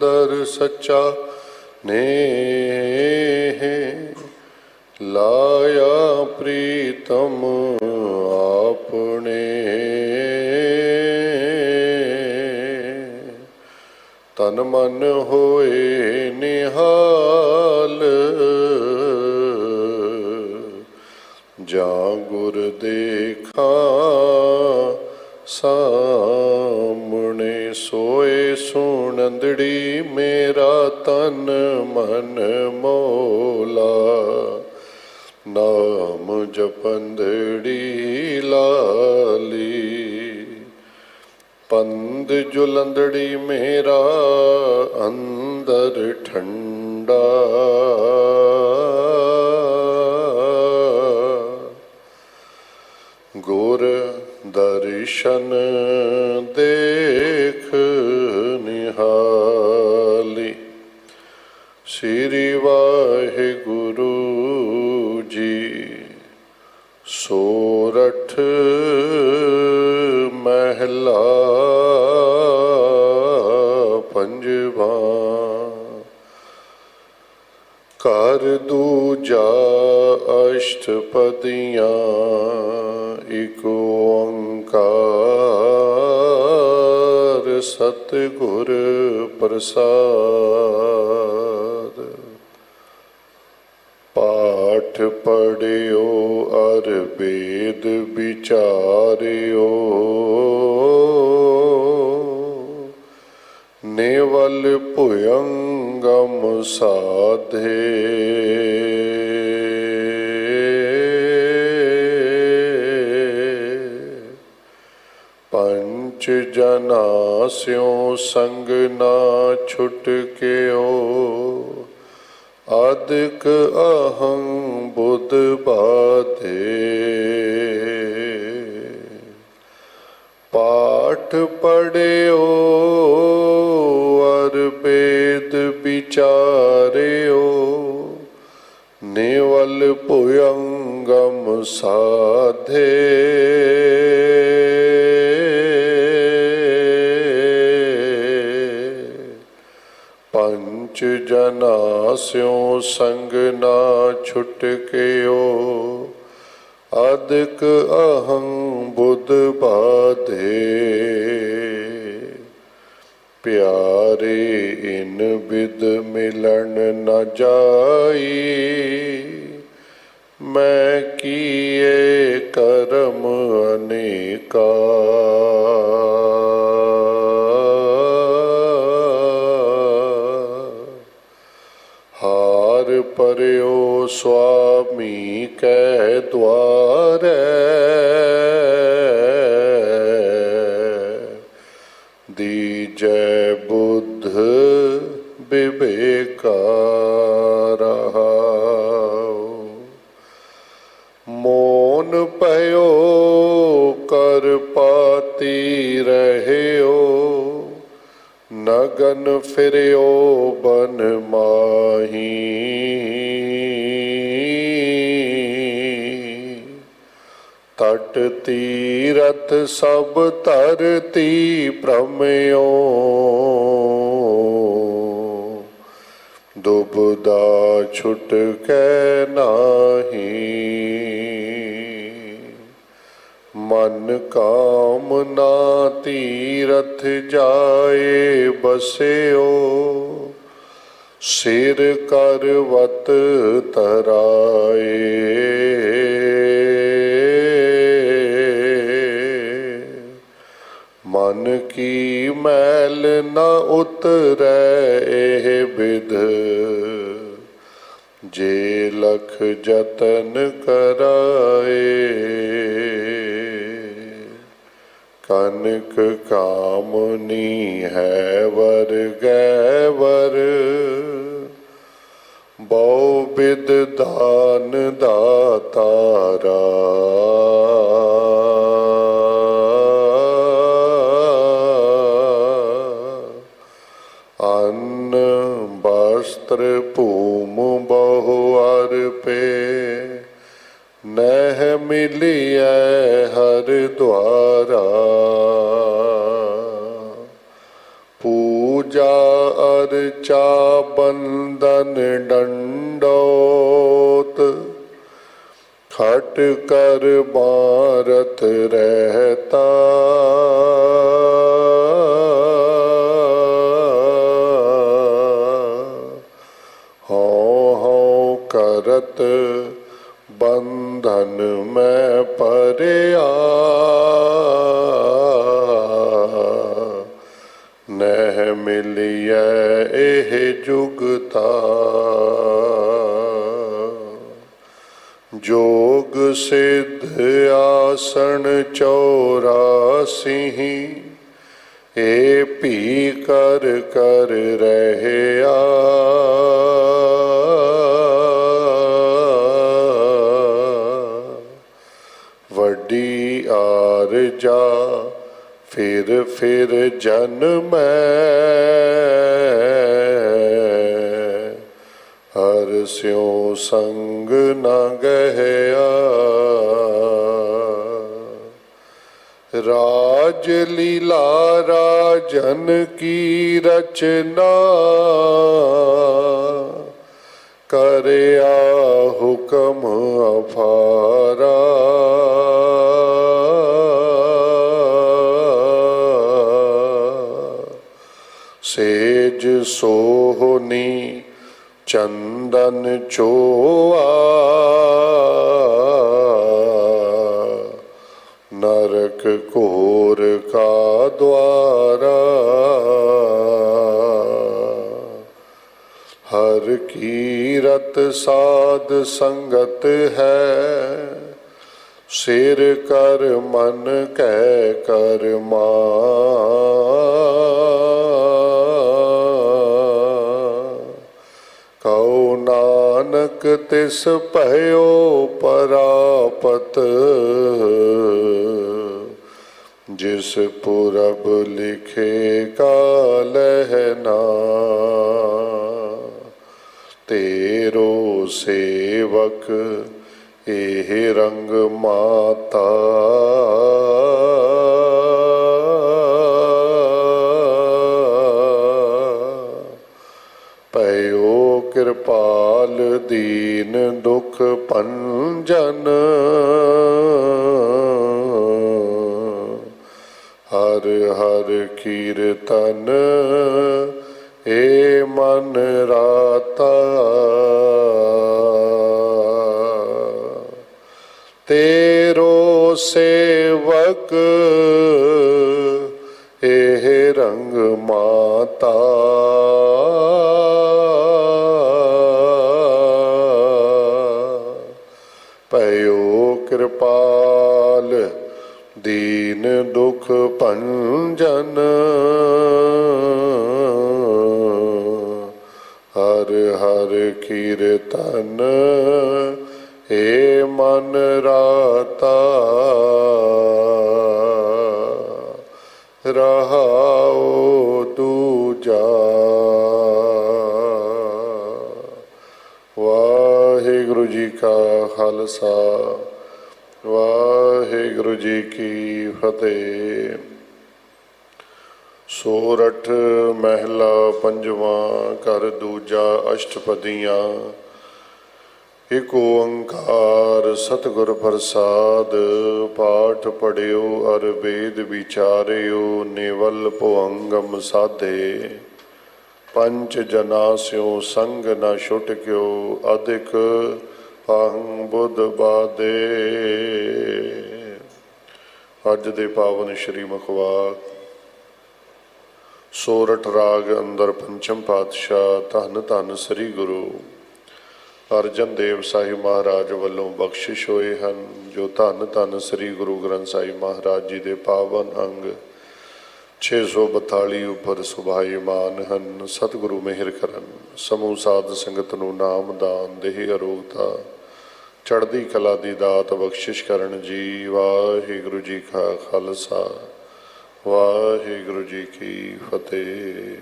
ਅੰਦਰ ਸੱਚਾ ਨੇਹ ਲਾਇਆ ਪ੍ਰੀਤਮ ਆਪਣੇ। ਤਨ ਮਨ ਹੋਏ ਨਿਹਾਲ ਜਾਂ ਗੁਰ ਦੇਖਾ ਸਾਹਮਣੇ ਸੁਣੰਦੜੀ ਮੇਰਾ ਤਨ ਮਨ ਮੋਲਾ। ਨਾਮ ਜਪੰਦੜੀ ਲਾਲੀ। ਪੰਦ ਜੁਲੰਦੜੀ ਮੇਰਾ ਅੰਦਰ ਠੰਡਾ। ਗੁਰ ਦਰਸ਼ਨ ਦੇਖ ਨਿਹਾਲੀ ਸ੍ਰੀ ਵਾਹਿਗੁਰੂ ਜੀ ਸੋਰਠ ਮਹਿਲਾ ਪੰਜਵਾ ਕਰ ਦੂਜਾ ਅਸ਼ਟਪਦੀਆਂ ਇਕ ਓੰਕਾਰ ਗੁਰ ਪ੍ਰਸਾਦ। ਪਾਠ ਪੜਿਓ ਅਰ ਵੇਦ ਵਿਚਾਰਿਓ। ਨੇਵਲ ਭੁਯੰਗਮ ਸਾਧੇ ਪੰਚ ਜਨਾ, ਸਿਉ ਸੰਗ ਨਾ ਛੁਟਕਿਓ ਆਦਿਕ ਅਹੰ ਬੁੱਧ ਬਾਧੇ। ਪਾਠ ਪੜਿਓ ਅਰ ਵੇਦ ਵਿਚਾਰਿਓ। ਨਿਵਲ ਭੁਯੰਗਮ ਪੰਚ ਜਨਾ ਸਿਉ ਸੰਗ ਨਾ ਛੁਟਕਿਓ ਅਦਕ ਅਹੰ ਬੁੱਧ ਬਾਧੇ। ਪਿਆਰੇ ਇਨ ਬਿਦ ਮਿਲਣ ਨ ਜਾਈ। ਮੈਂ ਕੀਏ ਕਰਮ ਅਨੇਕਾ। ਹਾਰ ਪਰਿਓ ਸੁਆਮੀ ਕੈ ਦੁਆਰੈ। ਦੀਜੈ ਬੁੱਧ ਬਿਬੇਕਾ ਰਹਾਉ ਮੋਨ ਪਇਓ ਕਰ ਪਾਤੀ ਰਹਿਓ। ਨਗਨ ਫਿਰਿਓ, ਬਨ ਮਾਹੀ ਤਟ ਤੀਰਥ ਸਭ ਧਰਤੀ ਭ੍ਰਮਿਓ। ਦੁਬਦਾ ਛੁਟ ਕੈ ਨਾਹੀ। ਮਨ ਕਾਮਨਾ ਤੀਰਥ ਜਾਏ ਬਸਿਓ। ਸਿਰ ਕਰਵਤ ਤਰਾਏ। ਮਨ ਕੀ ਮੈਲ ਨ ਉਤਰੈ ਇਹ ਬਿਧ ਜੇ ਲਖ ਜਤਨ ਕਰਾਏ, ਕਨਕ ਕਾਮਨੀ ਹੈ ਵਰ ਗੈ ਵਰ। ਬਹੁ ਬਿਦ ਦਾਨ ਦਾਤਾਰਾ ਮਿਲਿਐ ਹਰ ਦੁਆਰਾ। ਪੂਜਾ ਅਰਚਾ ਬੰਦਨ ਡੰਡੋਤ ਖਟ ਕਰ ਬਾਰਤ ਰਹਿਤਾ। ਨਹਿ ਮਿਲਿਐ ਇਹ ਜੁਗਤਾ ਜੋਗ ਸਿਧ ਆਸਣ ਚੌਰਾਸੀ, ਏ ਭੀ ਕਰ ਕਰ ਰਹਿਆ। ਵੱਡੀ ਆਰਜਾ ਫਿਰ ਫਿਰ ਜਨਮੈ ਹਰ ਸਿਉ ਸੰਗ ਨਾ ਗਹਿਆ। ਰਾਜ ਲੀਲਾ ਰਾਜਨ ਕੀ ਰਚਨਾ ਕਰਿਆ ਹੁਕਮ ਅਫਾਰਾ। ਸੇਜ ਸੋਹਨੀ ਚੰਦਨ ਚੋਆ। ਨਰਕ ਘੋਰ ਕਾ ਦਵਾਰਾ ਹਰ ਕੀਰਤ ਸਾਧ ਸੰਗਤ ਹੈ। ਸਿਰ ਕਰ ਮਨ ਕਹਿ ਕਰਮਾ। ਨਾਨਕ ਤਿਸ ਭਇਓ ਪਰਾਪਤ। ਜਿਸ ਪੁਰਬ ਲਿਖੇ ਕਾਲਹਿ ਤੇਰੋ ਸੇਵਕ ਇਹ ਰੰਗ ਮਾਤਾ। ਰੰਗ ਮਾਤਾ। ਪਇਓ ਕਿਰਪਾਲ ਦੀਨ ਦੁਖ ਭੰਜਨ। ਹਰ ਹਰ ਕੀਰਤਨ ਏ ਮਨ ਵਾਹਿਗੁਰੂ ਜੀ ਕਾ ਖਾਲਸਾ, ਵਾਹਿਗੁਰੂ ਜੀ ਕੀ ਫਤਿਹ। ਸੋਰਠ ਮਹਿਲਾ ਪੰਜਵਾਂ ਕਰ ਦੂਜਾ ਅਸ਼ਟਪਦੀਆਂ, ਇਕ ਓੰਕਾਰ ਸਤਿਗੁਰ ਪ੍ਰਸਾਦ, ਪਾਠ ਪੜਿਓ ਅਰ ਵੇਦ ਵਿਚਾਰਿਓ, ਨਿਵਲ ਭਵੰਗਮ ਸਾਧੇ। ਪੰਚ ਜਨਾ ਸਿਓ ਸੰਗ ਨਾ ਛੁਟ ਕਿਓ ਅਧਿਕ ਅਹੰ ਬੁੱਧ ਬਾਦੇ। ਅੱਜ ਦੇ ਪਾਵਨ ਸ਼੍ਰੀ ਮੁਖਵਾਕ। ਸੋਰਠ ਰਾਗ ਅੰਦਰ ਪੰਚਮ ਪਾਤਸ਼ਾਹ ਧੰਨ ਧੰਨ ਸ੍ਰੀ ਗੁਰੂ। ਅਰਜਨ ਦੇਵ ਸਾਹਿਬ ਮਹਾਰਾਜ ਵੱਲੋਂ ਬਖਸ਼ਿਸ਼ ਹੋਏ ਹਨ, ਜੋ ਧੰਨ ਧੰਨ ਸ੍ਰੀ ਗੁਰੂ ਗ੍ਰੰਥ ਸਾਹਿਬ ਮਹਾਰਾਜ ਜੀ ਦੇ ਪਾਵਨ ਅੰਗ 642 ਉੱਪਰ ਸੁਭਾਈਮਾਨ ਹਨ, ਸਤਿਗੁਰੂ ਮਿਹਰ ਕਰਨ। ਸਮੂਹ ਸਾਧ ਸੰਗਤ ਨੂੰ ਨਾਮ ਦਾਨ, ਦੇਹ ਅਰੋਗਤਾ। ਚੜ੍ਹਦੀ ਕਲਾ ਦੀ ਦਾਤ ਬਖਸ਼ਿਸ਼ ਕਰਨ ਜੀ। ਵਾਹਿਗੁਰੂ ਜੀ ਕਾ ਖਾਲਸਾ, ਵਾਹਿਗੁਰੂ ਜੀ ਕੀ ਫਤਿਹ।